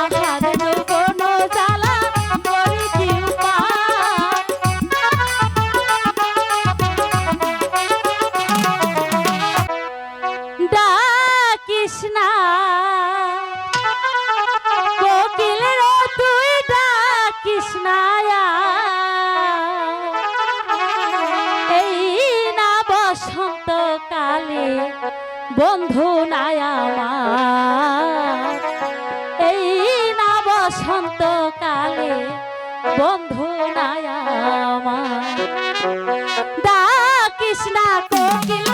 আশার যৌবন জ্বালা করি কি উপায়? ডাকিস না। কোকিল রে তুই ডাকিস না এই বসন্তকালে বন্ধু নায়ামা দা কৃষ্ণা কোকিল